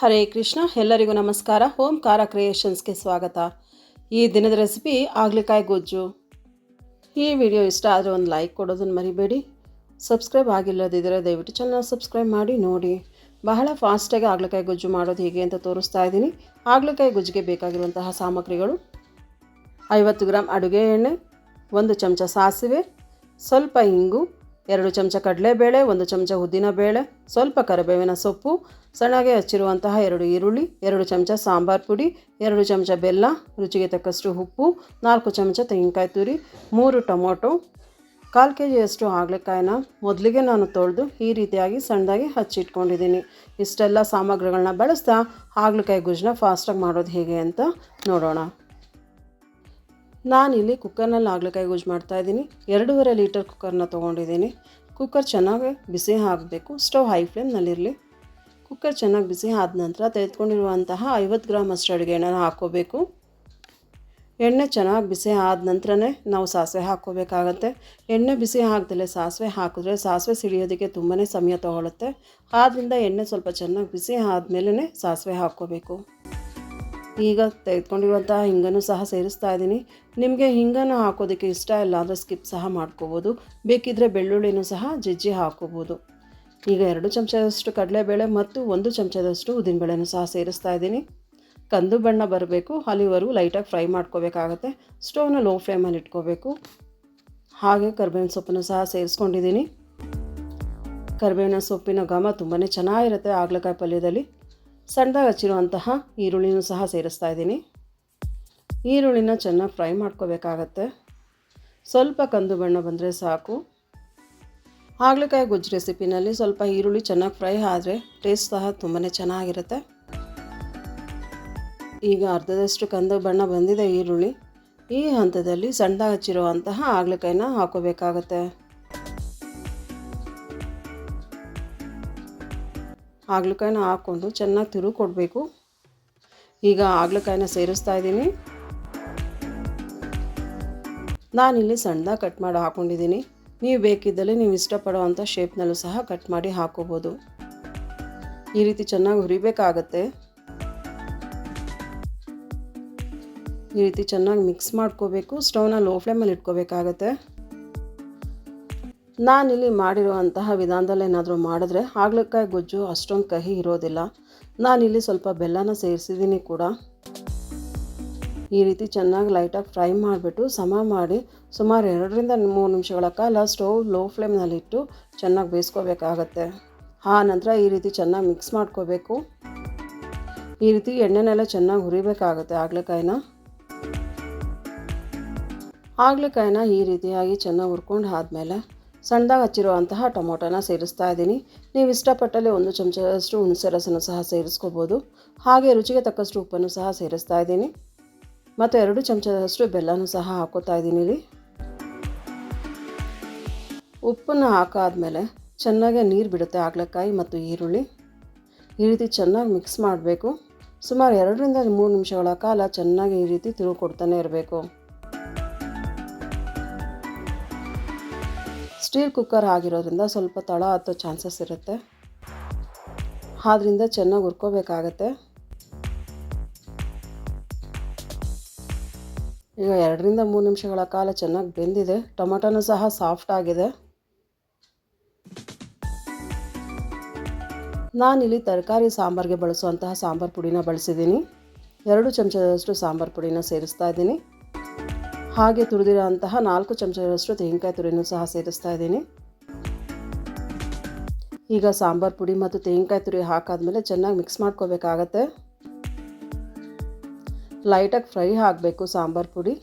ಹರೇ ಕೃಷ್ಣ, ಎಲ್ಲರಿಗೂ ನಮಸ್ಕಾರ. ಹೋಮ್ ಓಂಕಾರ ಕ್ರಿಯೇಷನ್ಸ್ಗೆ ಸ್ವಾಗತ. ಈ ದಿನದ ರೆಸಿಪಿ ಆಗ್ಲಿಕಾಯಿ ಗೊಜ್ಜು. ಈ ವಿಡಿಯೋ ಇಷ್ಟ ಆದರೆ ಒಂದು ಲೈಕ್ ಕೊಡೋದನ್ನು ಮರಿಬೇಡಿ. ಸಬ್ಸ್ಕ್ರೈಬ್ ಆಗಿಲ್ಲದಿದ್ದರೆ ದಯವಿಟ್ಟು ಚಾನಲ್ ಸಬ್ಸ್ಕ್ರೈಬ್ ಮಾಡಿ, ನೋಡಿ. ಬಹಳ ಫಾಸ್ಟಾಗಿ ಆಗ್ಲಿಕಾಯಿ ಗೊಜ್ಜು ಮಾಡೋದು ಹೇಗೆ ಅಂತ ತೋರಿಸ್ತಾ ಇದ್ದೀನಿ. ಆಗ್ಲಿಕಾಯಿ ಗೊಜ್ಜಿಗೆ ಬೇಕಾಗಿರುವಂತಹ ಸಾಮಗ್ರಿಗಳು ಐವತ್ತು ಗ್ರಾಮ್ ಅಡುಗೆ ಎಣ್ಣೆ, ಒಂದು ಚಮಚ ಸಾಸಿವೆ, ಸ್ವಲ್ಪ ಇಂಗು ಎರಡು ಚಮಚ ಕಡಲೆಬೇಳೆ ಒಂದು ಚಮಚ ಉದ್ದಿನಬೇಳೆ ಸ್ವಲ್ಪ ಕರಿಬೇವಿನ ಸೊಪ್ಪು, ಸಣ್ಣಗೆ ಹಚ್ಚಿರುವಂತಹ ಎರಡು ಈರುಳ್ಳಿ, ಎರಡು ಚಮಚ ಸಾಂಬಾರು ಪುಡಿ, ಎರಡು ಚಮಚ ಬೆಲ್ಲ, ರುಚಿಗೆ ತಕ್ಕಷ್ಟು ಉಪ್ಪು, ನಾಲ್ಕು ಚಮಚ ತೆಂಗಿನಕಾಯಿ ತುರಿ, ಮೂರು ಟೊಮೊಟೊ, ಕಾಲು ಕೆ ಜಿಯಷ್ಟು ಹಾಗಲಕಾಯಿನ ಮೊದಲಿಗೆ ನಾನು ತೊಳೆದು ಈ ರೀತಿಯಾಗಿ ಸಣ್ಣದಾಗಿ ಹಚ್ಚಿಟ್ಕೊಂಡಿದ್ದೀನಿ. ಇಷ್ಟೆಲ್ಲ ಸಾಮಗ್ರಿಗಳನ್ನ ಬಳಸ್ತಾ ಹಾಗಲಕಾಯಿ ಗುಜ್ಜನ್ನ ಫಾಸ್ಟಾಗಿ ಮಾಡೋದು ಹೇಗೆ ಅಂತ ನೋಡೋಣ. ನಾನಿಲ್ಲಿ ಕುಕ್ಕರ್ನಲ್ಲಿ ಹಾಗಲಕಾಯಿ ಯೂಸ್ ಮಾಡ್ತಾಯಿದ್ದೀನಿ ಎರಡೂವರೆ ಲೀಟರ್ ಕುಕ್ಕರ್ನ ತೊಗೊಂಡಿದ್ದೀನಿ. ಕುಕ್ಕರ್ ಚೆನ್ನಾಗಿ ಬಿಸಿ ಆಗಬೇಕು. Stove high ಫ್ಲೇಮ್ನಲ್ಲಿರಲಿ. ಕುಕ್ಕರ್ ಚೆನ್ನಾಗಿ ಬಿಸಿ ಆದ ನಂತರ ತೆಗೆದುಕೊಂಡಿರುವಂತಹ ಐವತ್ತು ಗ್ರಾಮ್ ಅಷ್ಟು ಅಡುಗೆ ಎಣ್ಣೆನ ಹಾಕ್ಕೋಬೇಕು. ಎಣ್ಣೆ ಚೆನ್ನಾಗಿ ಬಿಸಿ ಆದ ನಂತರನೇ ನಾವು ಸಾಸಿವೆ ಹಾಕ್ಕೋಬೇಕಾಗತ್ತೆ. ಎಣ್ಣೆ ಬಿಸಿ ಹಾಕ್ದಲೆ ಸಾಸಿವೆ ಹಾಕಿದ್ರೆ ಸಾಸಿವೆ ಸಿಡಿಯೋದಕ್ಕೆ ತುಂಬಾ ಸಮಯ ತೊಗೊಳುತ್ತೆ. ಆದ್ದರಿಂದ ಎಣ್ಣೆ ಸ್ವಲ್ಪ ಚೆನ್ನಾಗಿ ಬಿಸಿ ಆದಮೇಲೆ ಸಾಸಿವೆ ಹಾಕ್ಕೋಬೇಕು. ಈಗ ತೆಗೆದುಕೊಂಡಿರುವಂತಹ ಹಿಂಗನ್ನು ಸಹ ಸೇರಿಸ್ತಾ ಇದ್ದೀನಿ. ನಿಮಗೆ ಹಿಂಗನ್ನು ಹಾಕೋದಕ್ಕೆ ಇಷ್ಟ ಇಲ್ಲ ಅಂದರೆ ಸ್ಕಿಪ್ ಸಹ ಮಾಡ್ಕೋಬೋದು. ಬೇಕಿದ್ದರೆ ಬೆಳ್ಳುಳ್ಳಿನೂ ಸಹ ಜಜ್ಜಿ ಹಾಕೋಬೋದು. ಈಗ ಎರಡು ಚಮಚದಷ್ಟು ಕಡಲೆಬೇಳೆ ಮತ್ತು ಒಂದು ಚಮಚದಷ್ಟು ಉದ್ದಿನಬೇಳೆನೂ ಸಹ ಸೇರಿಸ್ತಾ ಇದ್ದೀನಿ. ಕಂದು ಬಣ್ಣ ಬರಬೇಕು ಅಲ್ಲಿವರೆಗೂ ಲೈಟಾಗಿ ಫ್ರೈ ಮಾಡ್ಕೋಬೇಕಾಗತ್ತೆ. ಸ್ಟೋವ್ನ ಲೋ ಫ್ಲೇಮಲ್ಲಿ ಇಟ್ಕೋಬೇಕು. ಹಾಗೆ ಕರ್ಬೇವಿನ ಸೊಪ್ಪನ್ನು ಸಹ ಸೇರಿಸ್ಕೊಂಡಿದ್ದೀನಿ. ಕರಿಬೇವಿನ ಸೊಪ್ಪಿನ ಘಮ ತುಂಬಾ ಚೆನ್ನಾಗಿರುತ್ತೆ. ಆಗ್ಲಕಾಯಿ ಪಲ್ಯದಲ್ಲಿ ಸಣ್ಣದಾಗಿ ಹಚ್ಚಿರುವಂತಹ ಈರುಳ್ಳಿನೂ ಸಹ ಸೇರಿಸ್ತಾ ಇದ್ದೀನಿ. ಈರುಳ್ಳಿನ ಚೆನ್ನಾಗಿ ಫ್ರೈ ಮಾಡ್ಕೋಬೇಕಾಗತ್ತೆ. ಸ್ವಲ್ಪ ಕಂದು ಬಣ್ಣ ಬಂದರೆ ಸಾಕು. ಹಾಗಲಕಾಯಿ ಗೊಜ್ಜು ರೆಸಿಪಿನಲ್ಲಿ ಸ್ವಲ್ಪ ಈರುಳ್ಳಿ ಚೆನ್ನಾಗಿ ಫ್ರೈ ಆದರೆ ಟೇಸ್ಟ್ ಸಹ ತುಂಬಾ ಚೆನ್ನಾಗಿರುತ್ತೆ. ಈಗ ಅರ್ಧದಷ್ಟು ಕಂದು ಬಣ್ಣ ಬಂದಿದೆ ಈರುಳ್ಳಿ. ಈ ಹಂತದಲ್ಲಿ ಸಣ್ಣದಾಗಿ ಹಚ್ಚಿರುವಂತಹ ಹಾಗಲಕಾಯಿನ ಹಾಕೋಬೇಕಾಗತ್ತೆ. ಹಾಗಲಕಾಯಿನ ಹಾಕ್ಕೊಂಡು ಚೆನ್ನಾಗಿ ತಿರುವು ಕೊಡಬೇಕು ಈಗ ಹಾಗಲಕಾಯಿನ ಸೇರಿಸ್ತಾ ಇದ್ದೀನಿ. ನಾನಿಲ್ಲಿ ಸಣ್ಣದಾಗಿ ಕಟ್ ಮಾಡಿ ಹಾಕ್ಕೊಂಡಿದ್ದೀನಿ ನೀವು ಬೇಕಿದ್ದಲ್ಲಿ ನೀವು ಇಷ್ಟಪಡೋವಂಥ ಶೇಪ್ನಲ್ಲೂ ಸಹ ಕಟ್ ಮಾಡಿ ಹಾಕೋಬೋದು. ಈ ರೀತಿ ಚೆನ್ನಾಗಿ ಹುರಿಬೇಕಾಗತ್ತೆ. ಈ ರೀತಿ ಚೆನ್ನಾಗಿ ಮಿಕ್ಸ್ ಮಾಡ್ಕೋಬೇಕು. ಸ್ಟವ್ನ ಲೋ ಫ್ಲೇಮಲ್ಲಿ ಇಟ್ಕೋಬೇಕಾಗತ್ತೆ. ನಾನಿಲ್ಲಿ ಮಾಡಿರುವಂತಹ ವಿಧಾನದಲ್ಲಿ ಏನಾದರೂ ಮಾಡಿದ್ರೆ ಹಾಗಲಕಾಯಿ ಗೊಜ್ಜು ಅಷ್ಟೊಂದು ಕಹಿ ಇರೋದಿಲ್ಲ. ನಾನಿಲ್ಲಿ ಸ್ವಲ್ಪ ಬೆಲ್ಲನ ಸೇರಿಸಿದ್ದೀನಿ ಕೂಡ. ಈ ರೀತಿ ಚೆನ್ನಾಗಿ ಲೈಟಾಗಿ ಫ್ರೈ ಮಾಡಿಬಿಟ್ಟು ಸಮ ಮಾಡಿ ಸುಮಾರು ಎರಡರಿಂದ ಮೂರು ನಿಮಿಷಗಳ ಕಾಲ ಸ್ಟವ್ ಲೋ ಫ್ಲೇಮ್ನಲ್ಲಿಟ್ಟು ಚೆನ್ನಾಗಿ ಬೇಯಿಸ್ಕೋಬೇಕಾಗತ್ತೆ. ಆ ನಂತರ ಈ ರೀತಿ ಚೆನ್ನಾಗಿ ಮಿಕ್ಸ್ ಮಾಡ್ಕೋಬೇಕು. ಈ ರೀತಿ ಎಣ್ಣೆನೆಲ್ಲ ಚೆನ್ನಾಗಿ ಹುರಿಬೇಕಾಗುತ್ತೆ ಹಾಗಲಕಾಯಿನ ಹಾಗಲಕಾಯಿನ ಈ ರೀತಿಯಾಗಿ ಚೆನ್ನಾಗಿ ಹುರ್ಕೊಂಡು ಆದಮೇಲೆ ಸಣ್ಣದಾಗಿ ಹಚ್ಚಿರುವಂತಹ ಟೊಮೊಟೊನ ಸೇರಿಸ್ತಾ ಇದ್ದೀನಿ. ನೀವು ಇಷ್ಟಪಟ್ಟಲ್ಲಿ ಒಂದು ಚಮಚದಷ್ಟು ಹುಣಸೆ ರಸನ ಸಹ ಸೇರಿಸ್ಕೋಬೋದು. ಹಾಗೆ ರುಚಿಗೆ ತಕ್ಕಷ್ಟು ಉಪ್ಪನ್ನು ಸಹ ಸೇರಿಸ್ತಾ ಇದ್ದೀನಿ. ಮತ್ತು ಎರಡು ಚಮಚದಷ್ಟು ಬೆಲ್ಲನೂ ಸಹ ಹಾಕೋತಾ ಇದ್ದೀನಿ ಇಲ್ಲಿ. ಉಪ್ಪನ್ನು ಹಾಕಾದ್ಮೇಲೆ ಚೆನ್ನಾಗೆ ನೀರು ಬಿಡುತ್ತೆ ಹಾಗಲಕಾಯಿ ಮತ್ತು ಈರುಳ್ಳಿ. ಈ ರೀತಿ ಚೆನ್ನಾಗಿ ಮಿಕ್ಸ್ ಮಾಡಬೇಕು. ಸುಮಾರು ಎರಡರಿಂದ ಮೂರು ನಿಮಿಷಗಳ ಕಾಲ ಚೆನ್ನಾಗಿ ಈ ರೀತಿ ತಿರುವು ಕೊಡ್ತಾನೆ ಇರಬೇಕು. ಸ್ಟೀಲ್ ಕುಕ್ಕರ್ ಆಗಿರೋದ್ರಿಂದ ಸ್ವಲ್ಪ ತಳ ಹತ್ತೋ ಚಾನ್ಸಸ್ ಇರುತ್ತೆ. ಆದ್ದರಿಂದ ಚೆನ್ನಾಗಿ ಹುರ್ಕೋಬೇಕಾಗತ್ತೆ. ಈಗ ಎರಡರಿಂದ ಮೂರು ನಿಮಿಷಗಳ ಕಾಲ ಚೆನ್ನಾಗಿ ಬೆಂದಿದೆ. ಟೊಮೆಟೊನೂ ಸಹ ಸಾಫ್ಟ್ ಆಗಿದೆ. ನಾನಿಲ್ಲಿ ತರಕಾರಿ ಸಾಂಬಾರಿಗೆ ಬಳಸುವಂತಹ ಸಾಂಬಾರು ಪುಡಿನ ಬಳಸಿದ್ದೀನಿ. ಎರಡು ಚಮಚದಷ್ಟು ಸಾಂಬಾರು ಪುಡಿನ ಸೇರಿಸ್ತಾ ಇದ್ದೀನಿ. ಹಾಗೆ ತುರಿದಿರೋ ಅಂತಹ ನಾಲ್ಕು ಚಮಚದಷ್ಟು ತೆಂಗಿನಕಾಯಿ ತುರಿನೂ ಸಹ ಸೇರಿಸ್ತಾ ಇದ್ದೀನಿ. ಈಗ ಸಾಂಬಾರು ಪುಡಿ ಮತ್ತು ತೆಂಗಿನಕಾಯಿ ತುರಿ ಹಾಕಾದ್ಮೇಲೆ ಚೆನ್ನಾಗಿ ಮಿಕ್ಸ್ ಮಾಡ್ಕೋಬೇಕಾಗತ್ತೆ. ಲೈಟಾಗಿ ಫ್ರೈ ಹಾಕಬೇಕು ಸಾಂಬಾರು ಪುಡಿ.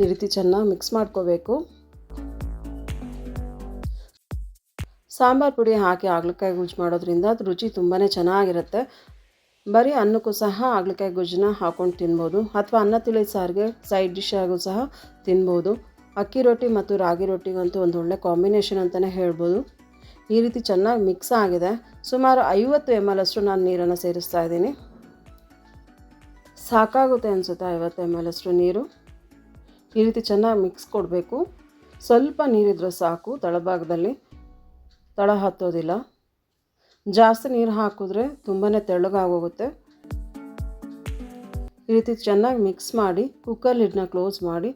ಈ ರೀತಿ ಚೆನ್ನಾಗಿ ಮಿಕ್ಸ್ ಮಾಡ್ಕೋಬೇಕು. ಸಾಂಬಾರು ಪುಡಿ ಹಾಕಿ ಹಾಗಲಕಾಯಿ ಗುಜ್ಜು ಮಾಡೋದ್ರಿಂದ ಅದು ರುಚಿ ತುಂಬಾ ಚೆನ್ನಾಗಿರುತ್ತೆ. ಬರೀ ಅನ್ನಕ್ಕೂ ಸಹ ಹಾಗಲಕಾಯಿ ಗೊಜ್ಜನ್ನ ಹಾಕ್ಕೊಂಡು ತಿನ್ಬೋದು ಅಥವಾ ಅನ್ನ ತಿಳಿ ಸಾರಿಗೆ ಸೈಡ್ ಡಿಶ್ ಆಗು ಸಹ ತಿನ್ಬೋದು. ಅಕ್ಕಿ ರೊಟ್ಟಿ ಮತ್ತು ರಾಗಿ ರೊಟ್ಟಿಗಂತೂ ಒಂದು ಒಳ್ಳೆ ಕಾಂಬಿನೇಷನ್ ಅಂತಲೇ ಹೇಳ್ಬೋದು. ಈ ರೀತಿ ಚೆನ್ನಾಗಿ ಮಿಕ್ಸ್ ಆಗಿದೆ. ಸುಮಾರು ಐವತ್ತು ಎಂ ಎಲ್ ಅಷ್ಟು ನಾನು ನೀರನ್ನು ಸೇರಿಸ್ತಾ ಇದ್ದೀನಿ. ಸಾಕಾಗುತ್ತೆ ಅನಿಸುತ್ತೆ ಐವತ್ತು ಎಂ ಎಲ್ ಅಷ್ಟು ನೀರು. ಈ ರೀತಿ ಚೆನ್ನಾಗಿ ಮಿಕ್ಸ್ ಕೊಡಬೇಕು. ಸ್ವಲ್ಪ ನೀರಿದ್ರೆ ಸಾಕು ತಳಭಾಗದಲ್ಲಿ. ತಳ ಹತ್ತೋದಿಲ್ಲ. ಜಾಸ್ತಿ ನೀರು ಹಾಕಿದ್ರೆ ತುಂಬಾ ತೆಳ್ಳಗಾಗೋಗುತ್ತೆ. ಈ ರೀತಿ ಚೆನ್ನಾಗಿ ಮಿಕ್ಸ್ ಮಾಡಿ ಕುಕ್ಕರ್ ಲಿಡ್ನ ಕ್ಲೋಸ್ ಮಾಡಿ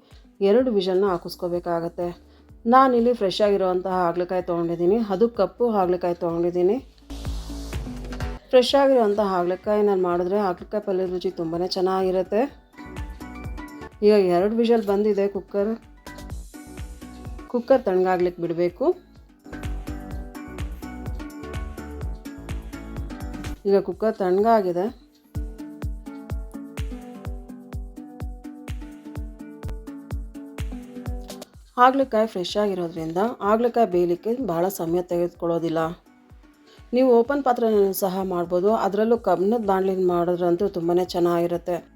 ಎರಡು ವಿಷಲ್ನ ಹಾಕಿಸ್ಕೋಬೇಕಾಗತ್ತೆ. ನಾನಿಲ್ಲಿ ಫ್ರೆಶ್ ಆಗಿರುವಂತಹ ಹಾಗಲಕಾಯಿ ತೊಗೊಂಡಿದ್ದೀನಿ. ಅದು ಕಪ್ಪು ಹಾಗಲಕಾಯಿ ತೊಗೊಂಡಿದ್ದೀನಿ. ಫ್ರೆಶ್ ಆಗಿರುವಂಥ ಹಾಗಲಕಾಯಿ ನಾನು ಮಾಡಿದ್ರೆ ಹಾಗಲಕಾಯಿ ಪಲ್ಯದ ರುಚಿ ತುಂಬಾ ಚೆನ್ನಾಗಿರುತ್ತೆ. ಈಗ ಎರಡು ವಿಷಲ್ ಬಂದಿದೆ ಕುಕ್ಕರ್ ಕುಕ್ಕರ್ ತಣ್ಣಗಾಗ್ಲಿಕ್ಕೆ ಬಿಡಬೇಕು. ಈಗ ಕುಕ್ಕರ್ ತಣ್ಣಗಾಗಿದೆ. ಹಾಗಲಕಾಯಿ ಫ್ರೆಶ್ ಆಗಿರೋದ್ರಿಂದ ಹಾಗಲಕಾಯಿ ಬೇಯಲಿಕ್ಕೆ ಭಾಳ ಸಮಯ ತೆಗೆದುಕೊಳ್ಳೋದಿಲ್ಲ. ನೀವು ಓಪನ್ ಪಾತ್ರೆಯನ್ನು ಸಹ ಮಾಡ್ಬೋದು. ಅದರಲ್ಲೂ ಕಬ್ಬಿಣದ ಬಾಣಲಿನ ಮಾಡಿದ್ರಂತೂ ತುಂಬಾ ಚೆನ್ನಾಗಿರುತ್ತೆ.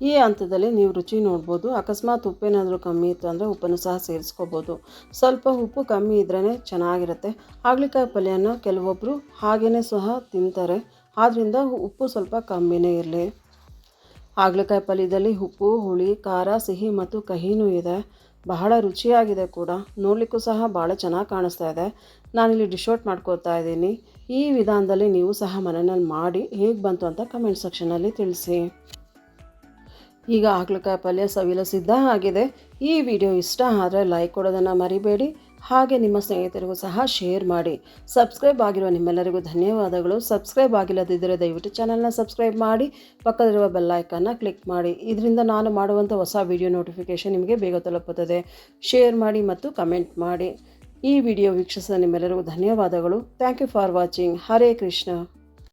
ಈ ಹಂತದಲ್ಲಿ ನೀವು ರುಚಿ ನೋಡ್ಬೋದು. ಅಕಸ್ಮಾತ್ ಉಪ್ಪೇನಾದರೂ ಕಮ್ಮಿ ಇತ್ತು ಅಂದರೆ ಉಪ್ಪನ್ನು ಸಹ ಸೇರಿಸ್ಕೋಬೋದು. ಸ್ವಲ್ಪ ಉಪ್ಪು ಕಮ್ಮಿ ಇದ್ರೇ ಚೆನ್ನಾಗಿರುತ್ತೆ. ಹಾಗಲಕಾಯಿ ಪಲ್ಯನ ಕೆಲವೊಬ್ಬರು ಹಾಗೇ ಸಹ ತಿಂತಾರೆ. ಆದ್ದರಿಂದ ಉಪ್ಪು ಸ್ವಲ್ಪ ಕಮ್ಮಿನೇ ಇರಲಿ. ಹಾಗಲಕಾಯಿ ಪಲ್ಯದಲ್ಲಿ ಉಪ್ಪು, ಹುಳಿ, ಖಾರ, ಸಿಹಿ ಮತ್ತು ಕಹಿನೂ ಇದೆ. ಬಹಳ ರುಚಿಯಾಗಿದೆ ಕೂಡ. ನೋಡಲಿಕ್ಕೂ ಸಹ ಭಾಳ ಚೆನ್ನಾಗಿ ಕಾಣಿಸ್ತಾ ಇದೆ. ನಾನಿಲ್ಲಿ ಡಿಶ್ ಔಟ್ ಮಾಡ್ಕೋತಾ ಇದ್ದೀನಿ. ಈ ವಿಧಾನದಲ್ಲಿ ನೀವು ಸಹ ಮನೆಯಲ್ಲಿ ಮಾಡಿ ಹೇಗೆ ಬಂತು ಅಂತ ಕಮೆಂಟ್ ಸೆಕ್ಷನಲ್ಲಿ ತಿಳಿಸಿ. ಈಗ ಹಾಗಲಕಾಯಿ ಪಲ್ಯ ಸವಿಲು ಸಿದ್ಧ ಆಗಿದೆ. ಈ ವಿಡಿಯೋ ಇಷ್ಟ ಆದರೆ ಲೈಕ್ ಕೊಡೋದನ್ನು ಮರಿಬೇಡಿ. ಹಾಗೆ ನಿಮ್ಮ ಸ್ನೇಹಿತರಿಗೂ ಸಹ ಶೇರ್ ಮಾಡಿ. ಸಬ್ಸ್ಕ್ರೈಬ್ ಆಗಿರುವ ನಿಮ್ಮೆಲ್ಲರಿಗೂ ಧನ್ಯವಾದಗಳು. ಸಬ್ಸ್ಕ್ರೈಬ್ ಆಗಿಲ್ಲದಿದ್ದರೆ ದಯವಿಟ್ಟು ಚಾನಲ್ನ ಸಬ್ಸ್ಕ್ರೈಬ್ ಮಾಡಿ. ಪಕ್ಕದಲ್ಲಿರುವ ಬೆಲ್ಲೈಕನ್ನು ಕ್ಲಿಕ್ ಮಾಡಿ. ಇದರಿಂದ ನಾನು ಮಾಡುವಂಥ ಹೊಸ ವಿಡಿಯೋ ನೋಟಿಫಿಕೇಷನ್ ನಿಮಗೆ ಬೇಗ ತಲುಪುತ್ತದೆ. ಶೇರ್ ಮಾಡಿ ಮತ್ತು ಕಮೆಂಟ್ ಮಾಡಿ. ಈ ವಿಡಿಯೋ ವೀಕ್ಷಿಸಿದ ನಿಮ್ಮೆಲ್ಲರಿಗೂ ಧನ್ಯವಾದಗಳು. Thank you for watching Hare Krishna